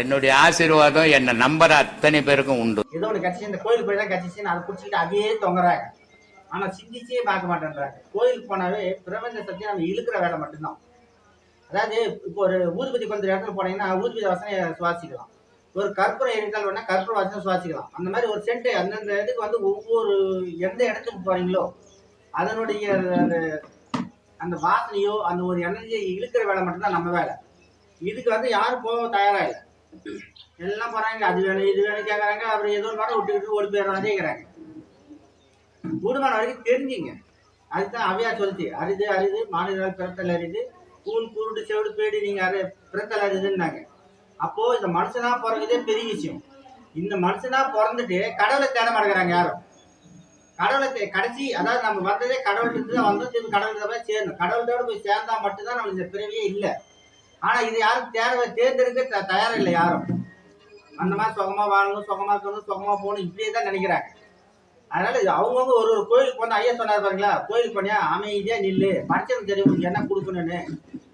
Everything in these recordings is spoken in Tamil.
என்னுடைய ஆசீர்வாதம் என்னை நம்புற அத்தனை பேருக்கும் உண்டு. ஏதோ ஒன்று கட்சி இந்த கோயிலுக்கு போய் தான் கட்சிச்சுன்னு அதை பிடிச்சிக்கிட்டு அதையே தொங்குறாங்க. ஆனால் சிந்திச்சே பார்க்க மாட்டேன்றாங்க. கோயிலுக்கு போனாவே பிரபஞ்ச சக்தி நம்ம இழுக்கிற வேலை மட்டும்தான். அதாவது இப்போ ஒரு ஊதுபதி கொஞ்சம் இடத்துல போனீங்கன்னா ஊதுபதி வாசனை சுவாசிக்கலாம். ஒரு கற்பூரம் எடுத்தால் வேணா கற்பூர வாசனை சுவாசிக்கலாம். அந்த மாதிரி ஒரு சென்ட் அந்தந்த இதுக்கு வந்து ஒவ்வொரு எந்த இடத்துக்கு போறீங்களோ அதனுடைய அந்த அந்த வாசனையோ அந்த ஒரு எனர்ஜியை இழுக்கிற வேலை மட்டும்தான் நம்ம வேலை. இதுக்கு வந்து யாரும் போக தயாராக இல்லை. எல்லாம் போறாங்க அது வேணும் இது வேணும் கேட்கறாங்க அப்புறம் ஏதோ ஒரு மாடம் விட்டுக்கிட்டு ஓடி போயிடுறாங்க கேட்கறாங்க கூடுமான வரைக்கும் தெரிஞ்சுங்க. அதுதான் அவையா சொல்லிச்சு. அரிது அரிது மாநில பிறத்தல் அரிது கூண் குருடு செவிடு பேடி நீங்க அரை பிறத்தல் அரிதுன்னாங்க. அப்போ இந்த மனுஷனா பிறகுதே பெரிய விஷயம். இந்த மனுஷனா பிறந்துட்டு கடவுளை தேட மாட்டேங்கிறாங்க யாரும். கடவுளை தே- கடைசி அதாவது நம்ம வந்ததே கடவுள்கிட்ட தான் வந்தோம் திரும்பி கடவுள்கிட்ட போய் சேரணும். கடவுளோட போய் சேர்ந்தா மட்டும்தான் நம்மளுக்கு இந்த பிறவியே இல்லை. ஆனா இது யாரும் தேர்வை தேர்ந்தெடுக்க த- தயாரா இல்லை யாரும். அந்த மாதிரி சுகமா வாழணும் சுகமா இருக்கணும் சுகமா போகணும் இப்படியே தான் நினைக்கிறாங்க. அதனால இது அவங்கவுங்க ஒரு ஒரு கோயிலுக்கு வந்து ஐயா சொன்னார் பாருங்களா கோயிலுக்கு போனியா அமைதியா நில்லு மனுஷனுக்கு தெரியும் உங்களுக்கு என்ன கொடுக்கணும்னு.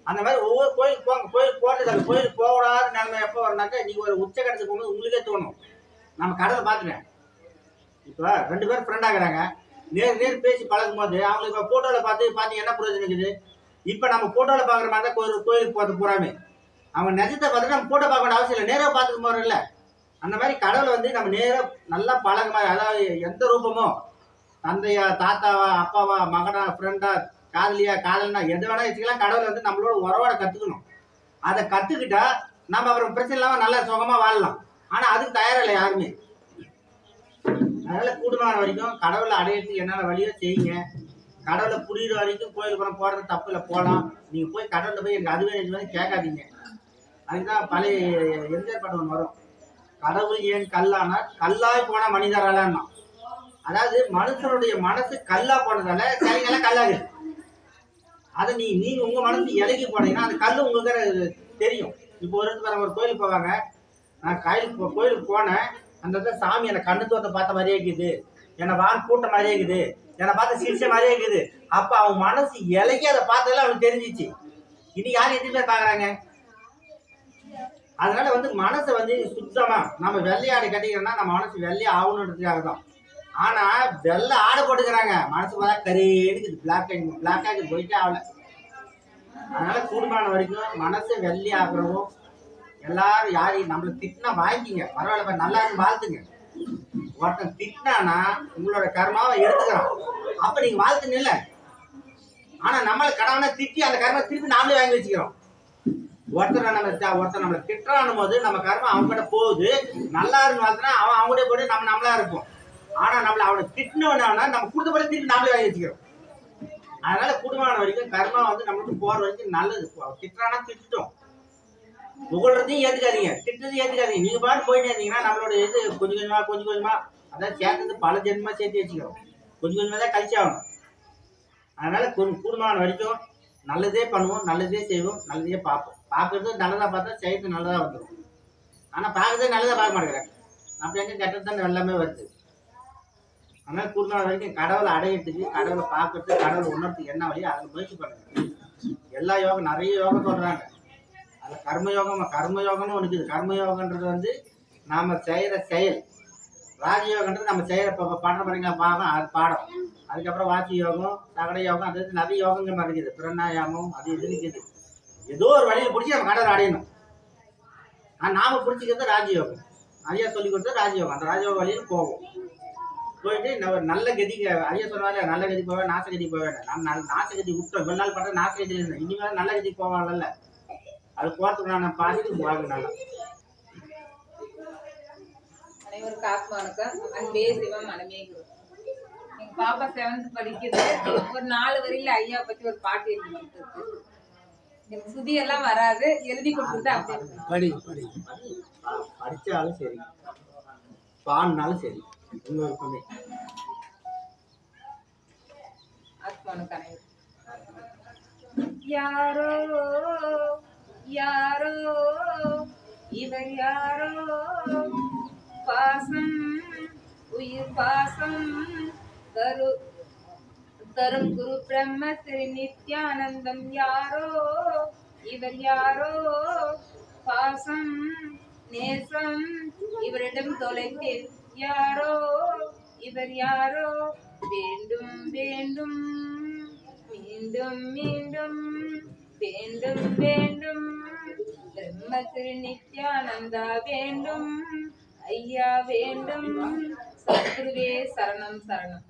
அந்த மாதிரி ஒவ்வொரு கோயிலுக்கு போங்க கோயிலுக்கு போறது அந்த கோயிலுக்கு போகாத நிலைமை எப்போ வரனாக்கா நீங்க ஒரு உச்சகட்டத்துக்கு போகும்போது உங்களுக்கே தோணும். நம்ம கடலை பார்த்துட்டேன் இப்போ ரெண்டு பேரும் ஃப்ரெண்ட் ஆகிறாங்க. நேர் நேர் பேசி பழகும் போது அவங்களுக்கு இப்போ ஃபோட்டோவில் பார்த்து பார்த்து என்ன பிரயோஜனம் இருக்குது? இப்போ நம்ம ஃபோட்டோவில் பார்க்குற மாதிரி தான் கோயில் கோயிலுக்கு போகிறது பூராமே அவன் நிஜத்தை பார்த்துட்டு நம்ம ஃபோட்டோ பார்க்க வேண்டிய அவசியம் இல்லை. நேராக பார்த்துக்க போகிறோம்ல அந்த மாதிரி கடவுளை வந்து நம்ம நேராக நல்லா பழக மாதிரி அதாவது எந்த ரூபமோ தந்தையா தாத்தாவா அப்பாவா மகனா ஃப்ரெண்டா காதலியா காதலனா எது வேணா வச்சுக்கலாம். கடவுளை வந்து நம்மளோட உறவோட கற்றுக்கணும் அதை கற்றுக்கிட்டா நம்ம அப்புறம் பிரச்சனை இல்லாமல் நல்லா சுகமாக வாழலாம். ஆனால் அதுக்கு தயாரா இல்லை யாருமே. அதனால கூடுமான வரைக்கும் கடவுளை அடையிறதுக்கு என்னென்ன வழியோ செய்யுங்க. கடவுளை புரியுற வரைக்கும் கோயிலுக்கு போன போறது தப்பு இல்லை போகலாம் நீங்க போய் கடவுள்கிட்ட போய் எனக்கு அதுவே இது வந்து கேட்காதீங்க. அதுதான் பழைய எம்ஜிஆர் படம் ஒன்று வரும். கடவுள் ஏன் கல்லானா? கல்லாய் போன மனிதராலான்னா அதாவது மனுஷனுடைய மனசு கல்லா போனதால சிலைங்கெல்லாம் கல்லாகுது. அதை நீ நீ உங்க மனசு இலகி போனீங்கன்னா அந்த கல் உங்களுக்கு தெரியும். இப்போ ஒரு இடத்துல ஒரு கோயிலுக்கு போவாங்க. நான் கோயிலுக்கு கோயிலுக்கு போனேன். அந்த இடத்துல சாமி என்னை கண்ணு தோத்த பார்த்த மாதிரியே இருக்குது. என்னை வான் கூட்ட மாதிரியே இருக்குது. என்னை பார்த்து சிரிச்ச மாதிரியே இருக்குது. அப்போ அவன் மனசு இலக்கி அதை பார்த்ததெல்லாம் அவனுக்கு தெரிஞ்சிச்சு. இனி யார் எதுவுமே பார்க்குறாங்க? அதனால வந்து மனசை வந்து சுத்தமாக நம்ம வெள்ளையாடு கட்டிக்கிறோம்னா நம்ம மனசு வெள்ளையே ஆகணுன்றதுக்காக தான். ஆனால் வெள்ளை ஆடை போட்டுக்கிறாங்க. மனசு பார்த்தா கரேனுக்குது பிளாக் அண்ட் பிளாக் ஆகி போயிட்டே ஆகல. அதனால கூடுமான வரைக்கும் மனசை வெள்ளை ஆகுறவும் எல்லாரும் யாரையும் நம்மளுக்கு திட்டினா வாங்கிக்கிங்க பரவாயில்ல நல்லா இருந்து வாழ்த்துங்க. ஒருத்தன் திட்டானா உங்களோட கர்மாவை எடுத்துக்கிறான். அப்ப நீங்க வாழ்த்து நில்ல ஆனா நம்மளை கடவுளை திட்டி அந்த கர்மா திருப்பி நாமளே வாங்கி வச்சுக்கிறோம். ஒருத்தரை நம்ம த- ஒருத்தர் நம்மளை திட்டுறானும் போது நம்ம கர்மம் அவங்க கிட்ட போகுது. நல்லா இருந்து வாழ்த்துனா அவன் அவங்களே போட்டு நம்ம நம்மளா இருப்போம். ஆனா நம்மள அவனை திட்டினவனா நம்ம கொடுத்தபடி திருப்பி நாமளே வாங்கி வச்சுக்கிறோம். அதனால குடும்பமான வரைக்கும் கர்மா வந்து நம்மளுக்கு போற வரைக்கும் நல்லது. திட்டுறானா திட்டட்டும். புகழ்றதையும் ஏத்துக்காதீங்க திட்டத்தையும் ஏத்துக்காதீங்க. நீங்க பாட்டு போயிட்டு இருந்தீங்கன்னா நம்மளோட இது கொஞ்சம் கொஞ்சமா கொஞ்சம் கொஞ்சமா அதான் சேர்த்தது பல ஜென்மமா சேர்த்து வச்சுக்கிறோம். கொஞ்சம் கொஞ்சமா தான் கழிச்சு ஆகணும். அதனால கொஞ்சம் கூடுமான வரைக்கும் நல்லதே பண்ணுவோம் நல்லதே செய்வோம் நல்லதே பார்ப்போம். பார்க்கறது நல்லதா பார்த்தா செய்யறது நல்லதா வந்துடும் ஆனா பார்க்கறதே நல்லதா பார்க்க மாட்டேங்கிறாங்க அப்படி எங்க கெட்டது தான் எல்லாமே வருது. அதனால கூடுமான வரைக்கும் கடவுளை அடையிறதுக்கு கடவுளை பார்க்கறதுக்கு கடவுளை உணர்த்து என்ன வழியோ அதை முயற்சி பண்ணுங்க. எல்லா யோகம் நிறைய யோகம் சொல்றாங்க. கர்மயோகம் கர்மயோகம்னு ஒன்று இருக்குது. கர்மயோகன்றது வந்து நாம செய்கிற செயல். ராஜயோகன்றது நம்ம செய்கிற இப்போ பண்ணுற பாருங்க பாகம் அது பாடம். அதுக்கப்புறம் வாசி யோகம் சகட யோகம் அது இது நிறைய யோகங்கள் மாதிரி இருக்குது. பிரணாயாமம் அது இது இருக்குது. ஏதோ ஒரு வழியை பிடிச்சி நம்ம கடவுள் அடையணும். ஆனா நாம பிடிச்சிக்கிறது ராஜயோகம். ஐயா சொல்லி கொடுத்தது ராஜயோகம். அந்த ராஜயோக வழியில் போவோம். போயிட்டு நம்ம நல்ல கதிக்கு ஐயா சொன்னால நல்ல கதி போவேன் நாசகதி போவேன். நம்ம நாசகதி விட்டோம். இவ்வளோ நாள் பார்த்தா நாசகதியில் இருந்தேன் இனிமேல் நல்ல கதி போவாங்கல்ல. அது போறதுக்கு நான் பாதிக்கு வாங்க நல்லா அனைவருக்கும் ஆத்மா வணக்கம். அன்பே சிவம் மனமே குரு. எங்க பாப்பா செவன்த் படிக்குது. ஒரு நாலு வரியில ஐயா பத்தி ஒரு பாட்டு எழுதி கொடுத்துருக்கு. எனக்கு சுதி எல்லாம் வராது. எழுதி கொடுத்துட்டு அப்படியே. படி படி. ப- படிச்சாலும் சரி. பாடினாலும் சரி. உங்க விருப்பமே ஆத்மா வணக்கம் அனைவருக்கும். யாரோ யாரோ? இவர் யாரோ? பாசம் உயிர் பாசம் தரு தரும் குரு பிரம்ம திரு நித்யானந்தம் யாரோ? இவர் யாரோ? பாசம் நேசம் இவரிடம் தொலைத்தேன் யாரோ? இவர் யாரோ? வேண்டும் வேண்டும் மீண்டும் மீண்டும் வேண்டும் வேண்டும். திரு நித்யானந்தா வேண்டும். ஐயா வேண்டும். சத்குருவே சரணம் சரணம்.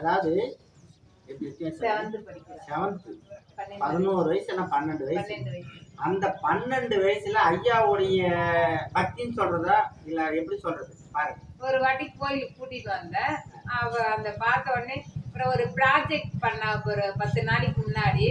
அதாவது பதினோரு வயசு என்ன பன்னெண்டு வயசு? அந்த பன்னெண்டு வயசுல ஐயாவுடைய பக்தின்னு சொல்றதா? இல்ல எப்படி சொல்றது? பாருங்க. ஒரு வாட்டி கோயிலுக்கு கூட்டிட்டு வந்தேன் அவ அந்த பார்த்த உடனே அப்புறம் ஒரு ப்ராஜெக்ட் பண்ண ஒரு பத்து நாளைக்கு முன்னாடி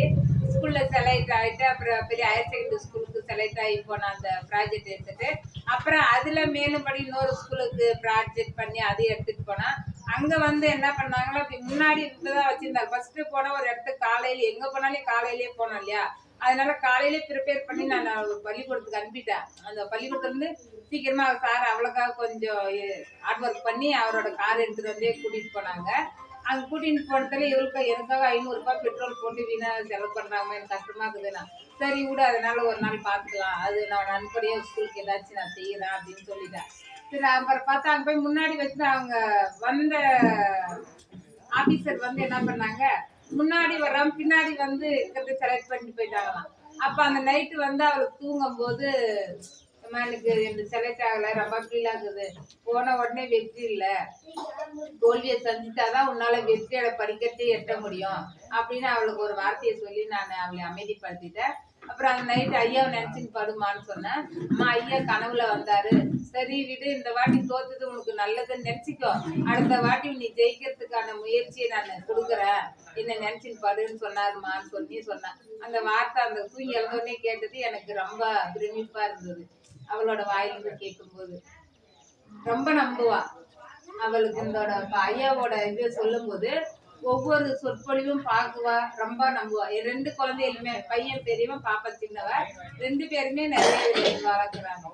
ஸ்கூல்ல செலக்ட் ஆகிட்டு அப்புறம் பெரிய ஹையர் செகண்டரி ஸ்கூலுக்கு செலக்ட் ஆகி போன அந்த ப்ராஜெக்ட் எடுத்துட்டு அப்புறம் அதில் மேலும்படி இன்னொரு ஸ்கூலுக்கு ப்ராஜெக்ட் பண்ணி அதையும் எடுத்துகிட்டு போனால் அங்கே வந்து என்ன பண்ணாங்கன்னா அப்படி முன்னாடி இருந்துதான் வச்சுருந்தாங்க. ஃபஸ்ட்டு போன ஒரு இடத்துக்கு காலையில் எங்கே போனாலும் காலையிலேயே போனோம் இல்லையா? அதனால காலையிலே ப்ரிப்பேர் பண்ணி நான் பள்ளிக்கூடத்துக்கு அனுப்பிட்டேன். அந்த பள்ளிக்கூடத்துலேருந்து சீக்கிரமாக சார் அவளுக்காக கொஞ்சம் eh, ஹார்ட் ஒர்க் பண்ணி அவரோட கார் எடுத்துகிட்டு வந்தே கூட்டிகிட்டு போனாங்க. அங்கே கூட்டின்னு போகிறதுல இவருக்கு எனக்காக ஐநூறுரூபா பெட்ரோல் போட்டு வீணாக செலவு பண்ணுறாங்க எனக்கு கஷ்டமாக இருக்குதுன்னா சரி விட அதனால ஒரு நாள் பார்த்துக்கலாம் அது நான் நண்படியாக ஸ்கூலுக்கு ஏதாச்சும் நான் செய்யறேன் அப்படின்னு சொல்லிட்டேன் சரி அப்புறம் பார்த்தா அங்கே போய் முன்னாடி வச்சு அவங்க வந்த ஆஃபீஸர் வந்து என்ன பண்ணாங்க? முன்னாடி வர்றாம பின்னாடி வந்து இருக்கிறத செலக்ட் பண்ணிட்டு போயிட்டாங்களாம். அப்போ அந்த நைட்டு வந்து அவளுக்கு தூங்கும் போது அம்மா, எனக்கு இந்த செலக்ட் ஆகலை ரொம்ப ஃபீல் ஆகுது போன உடனே வெற்றி இல்லை. தோல்வியை சந்திச்சாதான் உன்னால் வெற்றியோட படிக்கட்டே எட்ட முடியும் அப்படின்னு அவளுக்கு ஒரு வார்த்தையை சொல்லி நான் அவளை அமைதிப்படுத்திட்டேன். அப்புறம் அந்த நைட் ஐயாவை நினச்சின்னு படுமான்னு சொன்னேன். அம்மா ஐயா கனவுல வந்தாரு. சரி விடு இந்த வாட்டி தோத்துது உனக்கு நல்லதுன்னு நினச்சிக்கோ. அடுத்த வாட்டி நீ ஜெயிக்கிறதுக்கான முயற்சியை நான் கொடுக்குறேன். என்ன நினச்சின்னு படுன்னு சொன்னாருமான்னு சொல்லி சொன்னேன். அந்த வார்த்தை அந்த தூங்கி எழுந்தோடனே கேட்டது எனக்கு ரொம்ப பிரமிப்பாக இருந்தது. அவளோட வாயிலிருந்து கேட்கும்போது. ரொம்ப நம்புவா. அவளுக்கு இந்த ஐயாவோட இது சொல்லும்போது ஒவ்வொரு சொற்பொழிவும் பார்க்குவா ரொம்ப நம்புவா. ரெண்டு குழந்தைகளுமே பையன் பெரியவன் பாப்பா சின்னவ ரெண்டு பேருமே நிறைய வளர்க்குறாங்க